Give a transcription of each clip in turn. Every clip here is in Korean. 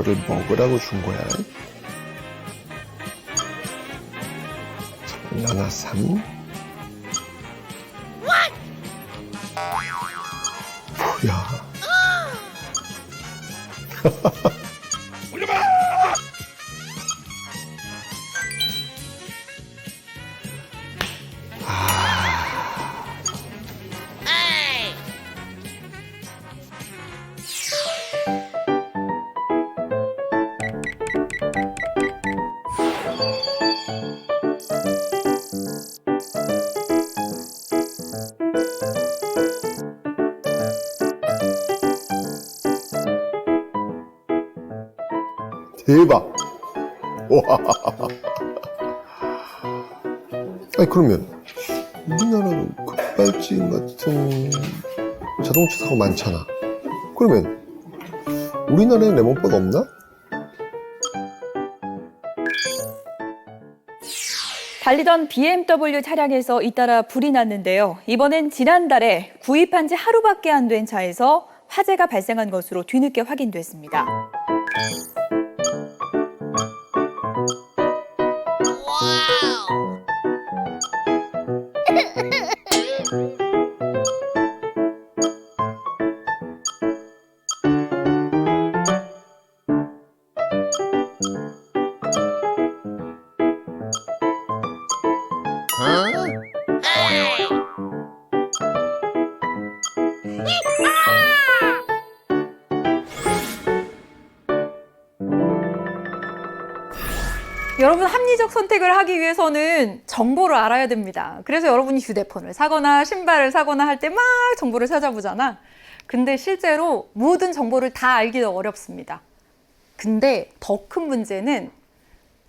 이거를 먹으라고 준 거야. 장난아삼? 뭐야? 대박! 와. 아니 그러면 우리나라는 급발진 같은 자동차 사고 많잖아. 그러면 우리나라에 레몬바가 없나? 달리던 BMW 차량에서 잇따라 불이 났는데요. 이번엔 지난달에 구입한 지 하루밖에 안 된 차에서 화재가 발생한 것으로 뒤늦게 확인됐습니다. 여러분 합리적 선택을 하기 위해서는 정보를 알아야 됩니다. 그래서 여러분이 휴대폰을 사거나 신발을 사거나 할 때 막 정보를 찾아보잖아. 근데 실제로 모든 정보를 다 알기도 어렵습니다. 근데 더 큰 문제는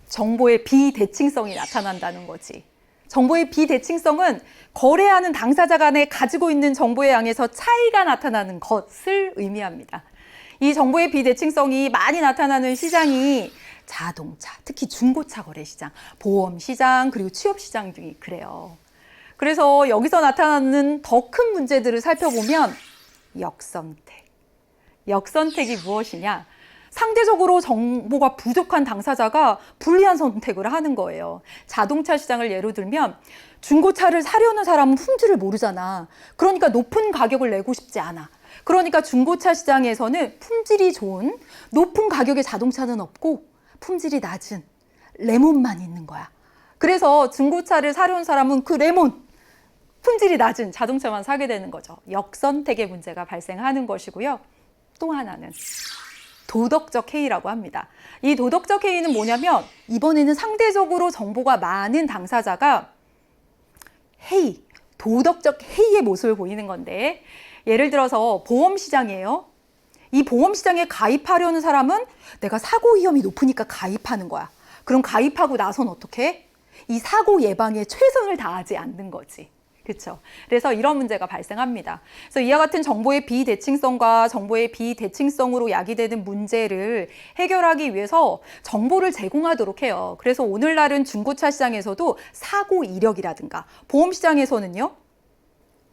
정보의 비대칭성이 나타난다는 거지. 정보의 비대칭성은 거래하는 당사자 간에 가지고 있는 정보의 양에서 차이가 나타나는 것을 의미합니다. 이 정보의 비대칭성이 많이 나타나는 시장이 자동차, 특히 중고차 거래 시장, 보험 시장, 그리고 취업 시장 등이 그래요. 그래서 여기서 나타나는 더 큰 문제들을 살펴보면 역선택. 역선택이 무엇이냐? 상대적으로 정보가 부족한 당사자가 불리한 선택을 하는 거예요. 자동차 시장을 예로 들면 중고차를 사려는 사람은 품질을 모르잖아. 그러니까 높은 가격을 내고 싶지 않아. 그러니까 중고차 시장에서는 품질이 좋은 높은 가격의 자동차는 없고 품질이 낮은 레몬만 있는 거야. 그래서 중고차를 사려는 사람은 그 레몬 품질이 낮은 자동차만 사게 되는 거죠. 역선택의 문제가 발생하는 것이고요. 또 하나는 도덕적 해이라고 합니다. 이 도덕적 해이는 뭐냐면 이번에는 상대적으로 정보가 많은 당사자가 해이, 도덕적 해이의 모습을 보이는 건데 예를 들어서 보험 시장이에요. 이 보험 시장에 가입하려는 사람은 내가 사고 위험이 높으니까 가입하는 거야. 그럼 가입하고 나선 어떻게? 이 사고 예방에 최선을 다하지 않는 거지. 그렇죠. 그래서 이런 문제가 발생합니다. 그래서 이와 같은 정보의 비대칭성과 정보의 비대칭성으로 야기되는 문제를 해결하기 위해서 정보를 제공하도록 해요. 그래서 오늘날은 중고차 시장에서도 사고 이력이라든가 보험 시장에서는요.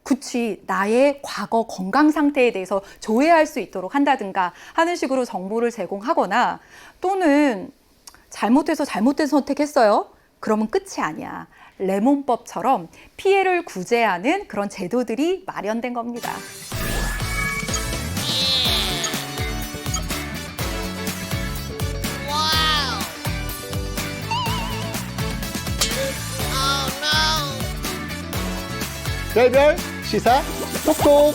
그치, 나의 과거 건강 상태에 대해서 조회할 수 있도록 한다든가 하는 식으로 정보를 제공하거나 또는 잘못해서 잘못된 선택했어요. 그러면 끝이 아니야. 레몬법처럼 피해를 구제하는 그런 제도들이 마련된 겁니다. 별별 시사 똑똑